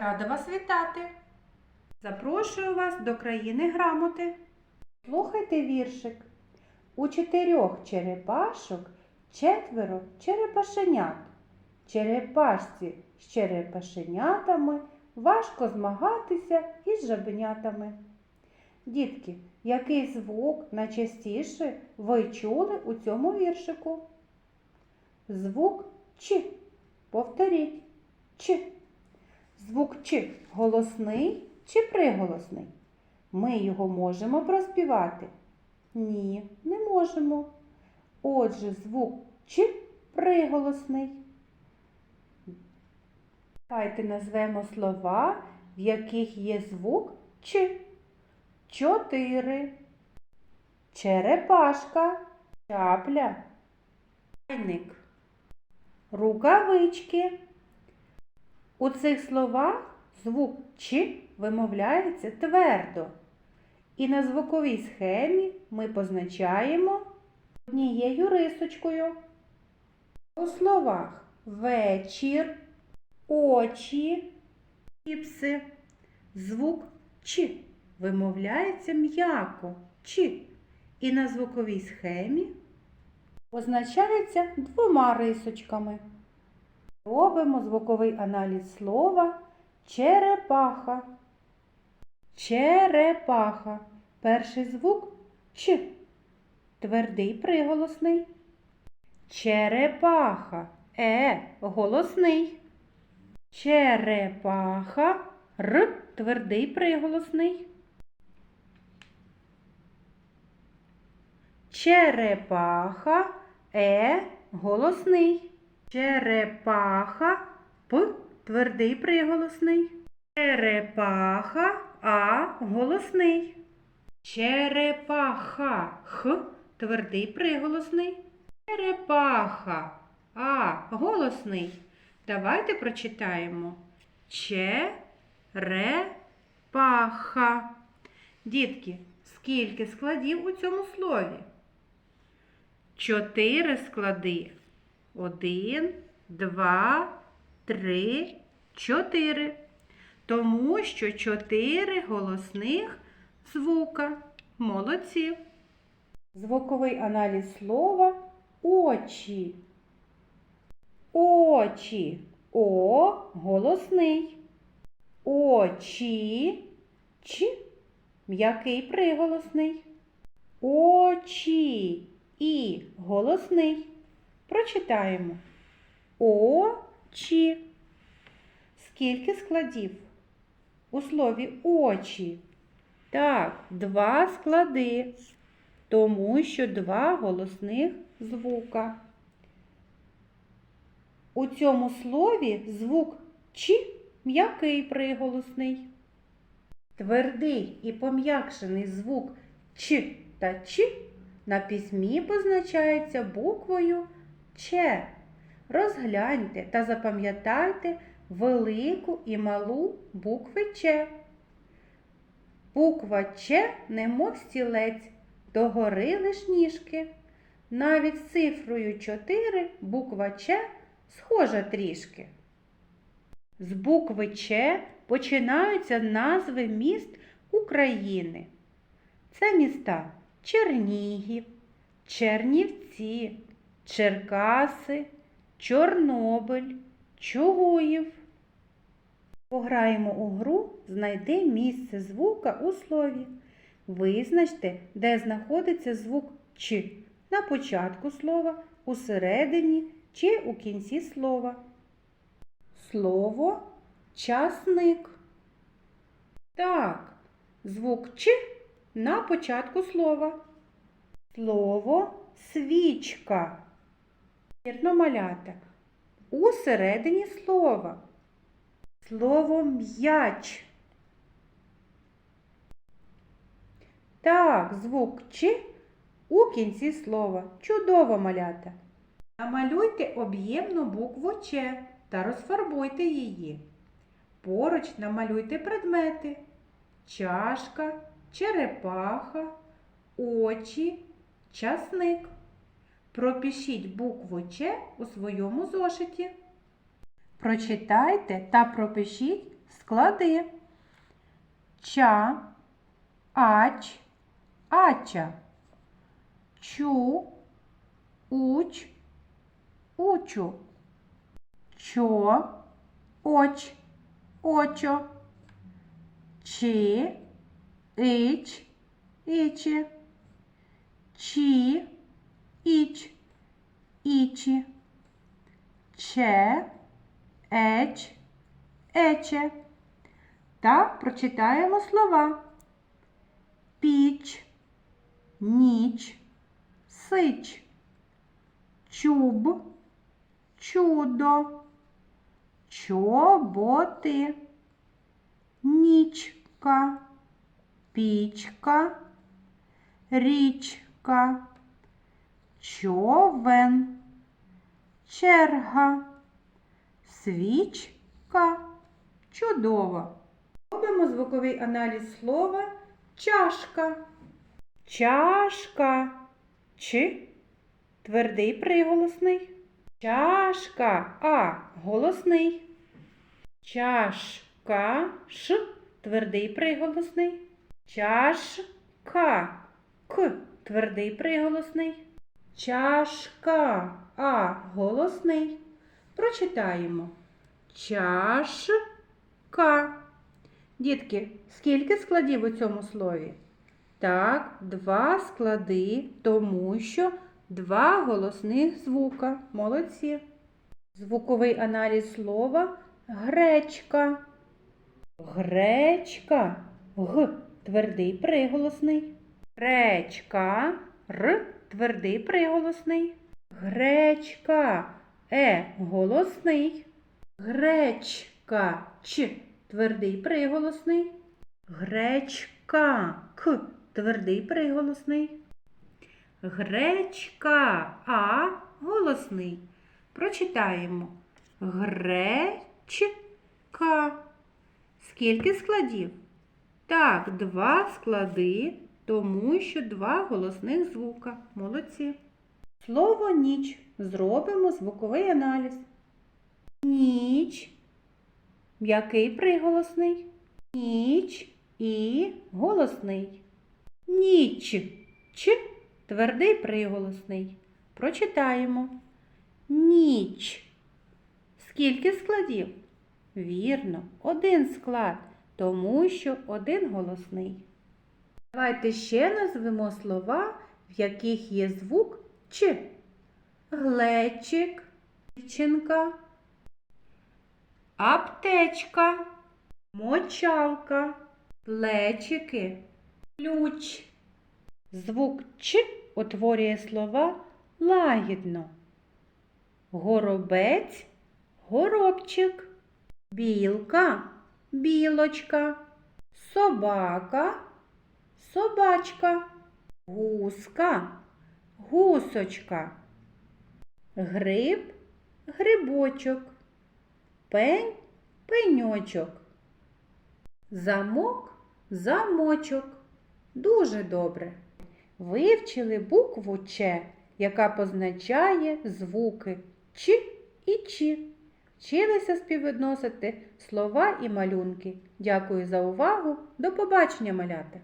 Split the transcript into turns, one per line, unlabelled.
Рада вас вітати! Запрошую вас до країни грамоти. Слухайте віршик. У чотирьох черепашок четверо черепашенят. Черепашці з черепашенятами важко змагатися із жабенятами. Дітки, який звук найчастіше ви чули у цьому віршику? Звук Ч. Повторіть Ч. Звук Ч голосний чи приголосний? Ми його можемо проспівати? Ні, не можемо. Отже, звук Ч приголосний. Давайте назвемо слова, в яких є звук Ч. Чотири. Черепашка, чапля, чайник, рукавички. У цих словах звук Ч вимовляється твердо. І на звуковій схемі ми позначаємо однією рисочкою. У словах вечір, очі, чіпси. Звук Ч вимовляється м'яко Ч. І на звуковій схемі позначається двома рисочками. Робимо звуковий аналіз слова черепаха. Черепаха. Перший звук Ч. Твердий приголосний. Черепаха. Е. Голосний. Черепаха. Р. Твердий приголосний. Черепаха. Е. Голосний. Черепаха. П. Твердий приголосний. Черепаха. А. Голосний. Черепаха. Х. Твердий приголосний. Черепаха. А. Голосний. Давайте прочитаємо. Черепаха. Дітки, скільки складів у цьому слові? Чотири склади. Один, два, три, чотири. Тому що чотири голосних звука. Молодці. Звуковий аналіз слова очі. Очі. О голосний. Очі. Ч. М'який приголосний. Очі. І голосний. Прочитаємо. Очі. Скільки складів? У слові очі. Так, два склади, тому що два голосних звука. У цьому слові звук Ч м'який приголосний. Твердий і пом'якшений звук Ч та Ч на письмі позначається буквою Ч. Розгляньте та запам'ятайте велику і малу букви Ч. Буква Ч, немов стілець, догори лиш ніжки. Навіть з цифрою 4 буква Ч схожа трішки. З букви Ч починаються назви міст України. Це міста Чернігів, Чернівці, Черкаси, Чорнобиль, Чугуїв. Пограємо у гру Знайди місце звука у слові. Визначте, де знаходиться звук Ч на початку слова, у середині чи у кінці слова. Слово часник. Так, звук Ч на початку слова. Слово свічка. Вірно малята. У середині слова. Слово м'яч. Так, звук Ч у кінці слова. Чудово малята. Намалюйте об'ємну букву Ч та розфарбуйте її. Поруч намалюйте предмети. Чашка, черепаха, очі, часник. Пропишіть букву Ч у своєму зошиті. Прочитайте та пропишіть склади. Ча, ач, ача. Чу, уч, учу. Чо, оч, очо. Чи, ич, ічі. Чі, іч, ічі. Че, еч, ече. Та прочитаємо слова. Піч, ніч, сич, чуб, чудо, чоботи, нічка, пічка, річка, човен, черга, свічка. Чудово! Робимо звуковий аналіз слова чашка. Чашка. Ч. Твердий приголосний. Чашка. А. Голосний. Чашка. Ш. Твердий приголосний. Чашка. К. Твердий приголосний. Чашка. А. Голосний. Прочитаємо. Чашка. Дітки, скільки складів у цьому слові? Так, два склади, тому що два голосних звука. Молодці. Звуковий аналіз слова гречка. Гречка. Г. Твердий приголосний. Гречка. Р. Твердий приголосний. Гречка. Е. Голосний. Гречка. Ч. Твердий приголосний. Гречка. К. Твердий приголосний. Гречка. А. Голосний. Прочитаємо. Гречка. Скільки складів? Так, два склади, тому що два голосних звука. Молодці. Слово ніч. Зробимо звуковий аналіз. Ніч. М'який приголосний. Ніч і голосний. Ніч. Ч. Твердий приголосний. Прочитаємо. Ніч. Скільки складів? Вірно, один склад, тому що один голосний. Давайте ще назвемо слова, в яких є звук Ч. Глечик, дівчинка, аптечка, мочалка, плечики, ключ. Звук Ч утворює слова лагідно. Горобець, горобчик, білка, білочка, собака, собачка, гуска, гусочка, гриб, грибочок, пень, пеньочок, замок, замочок. Дуже добре. Вивчили букву Ч, яка позначає звуки Ч і Ч. Вчилися співвідносити слова і малюнки. Дякую за увагу. До побачення, малята!